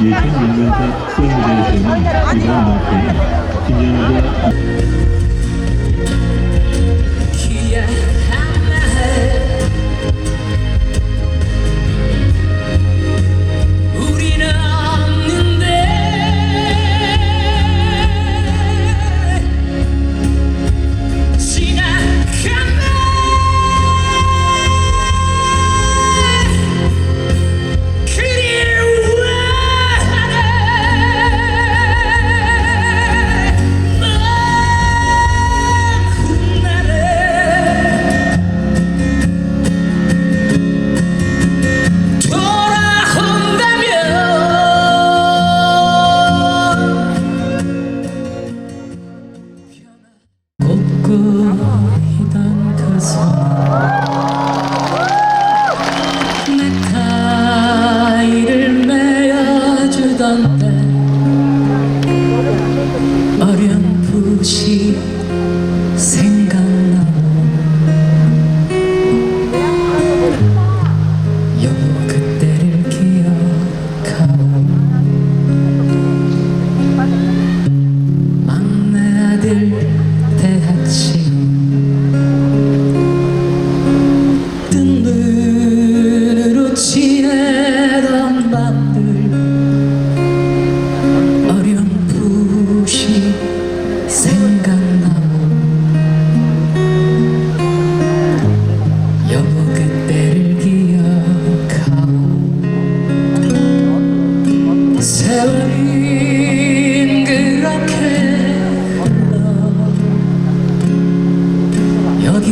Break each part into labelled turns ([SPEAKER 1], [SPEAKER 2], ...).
[SPEAKER 1] Yeşil Mehmet'e Sırmı Değişim'in İbrahim Hakkı'nın Sincan'da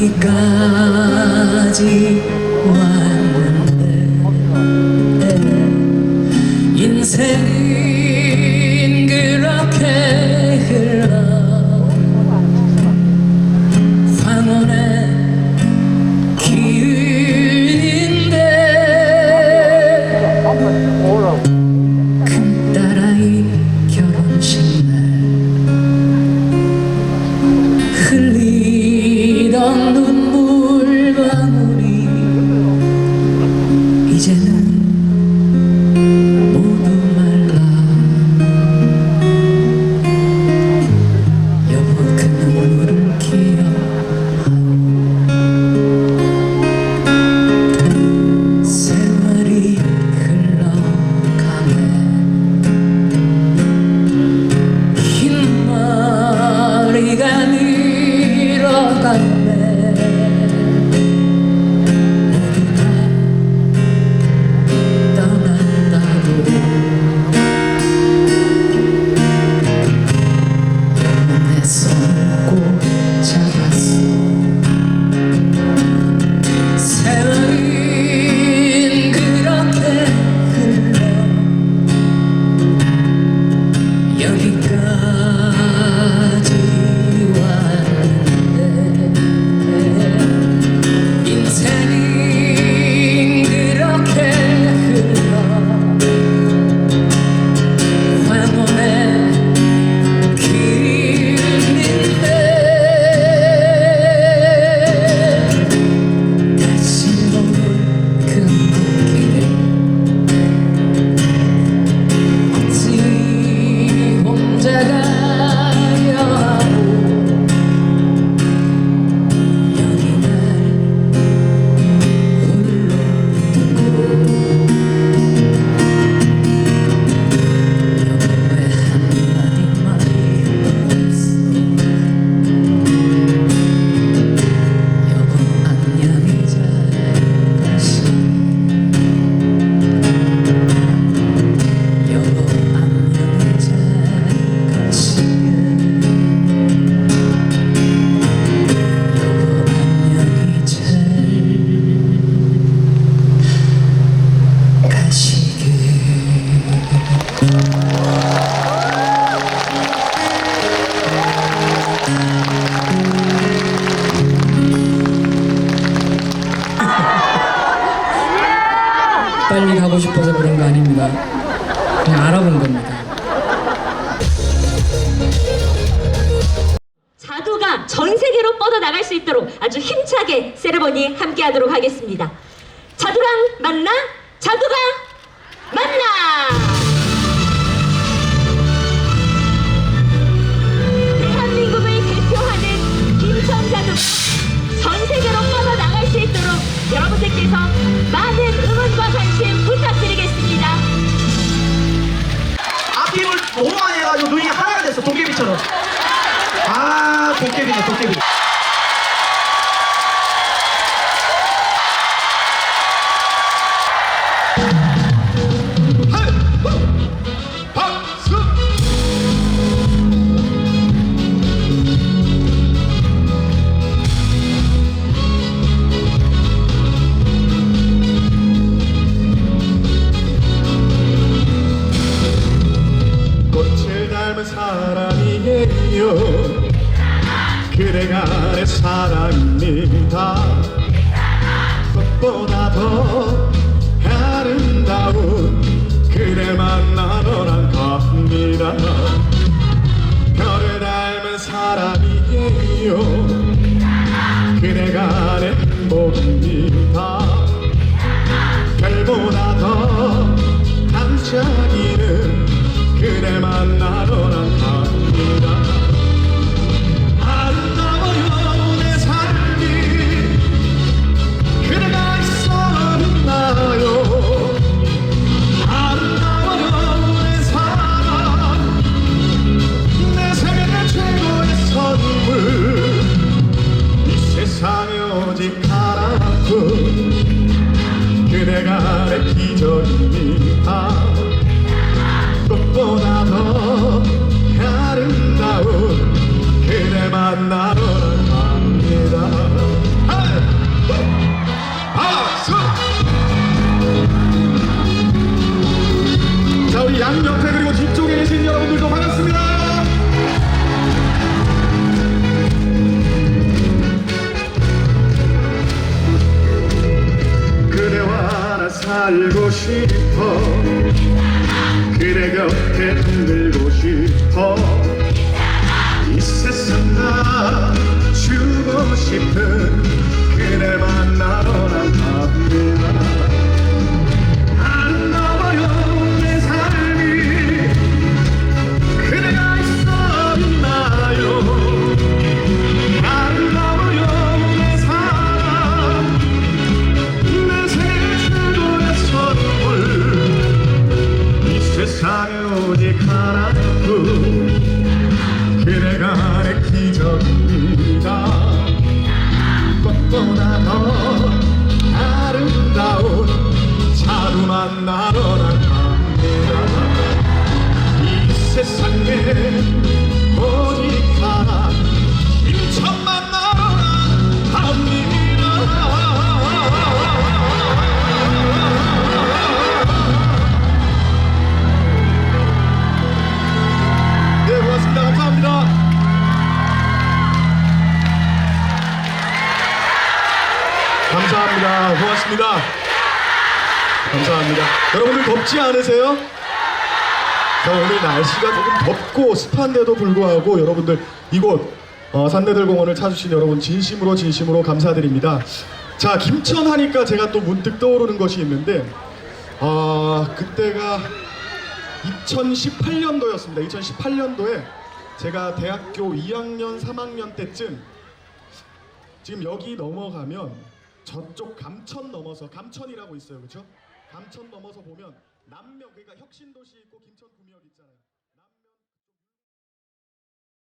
[SPEAKER 1] 어디까지. 有一个 겁니다. 그냥 알아본 겁니다.
[SPEAKER 2] 자두가 전 세계로 뻗어나갈 수 있도록 아주 힘차게 세레머니 함께 하도록 하겠습니다. 자두랑 만나, 자두가 만나!
[SPEAKER 3] 도깨비처럼. 아, 도깨비네, 도깨
[SPEAKER 4] Oh. 만나러 난 갑니다 이 세상에 오직 하나 인천 만나러 난 갑니다 네, 고맙습니다. 감사합니다. 감사합니다. 고맙습니다. 여러분들 덥지 않으세요? 자, 오늘 날씨가 조금 덥고 습한데도 불구하고 여러분들 이곳 어, 산내들공원을 찾으신 여러분 진심으로 진심으로 감사드립니다. 자, 김천 하니까 제가 또 문득 떠오르는 것이 있는데 아, 그때가 2018년도였습니다. 2018년도에 제가 대학교 2학년, 3학년 때쯤 지금 여기 넘어가면 저쪽 감천 넘어서 감천이라고 있어요. 그렇죠? 감천 넘어서 보면 남명 그러니까 혁신도시 있고 김천 구미역 있잖아요.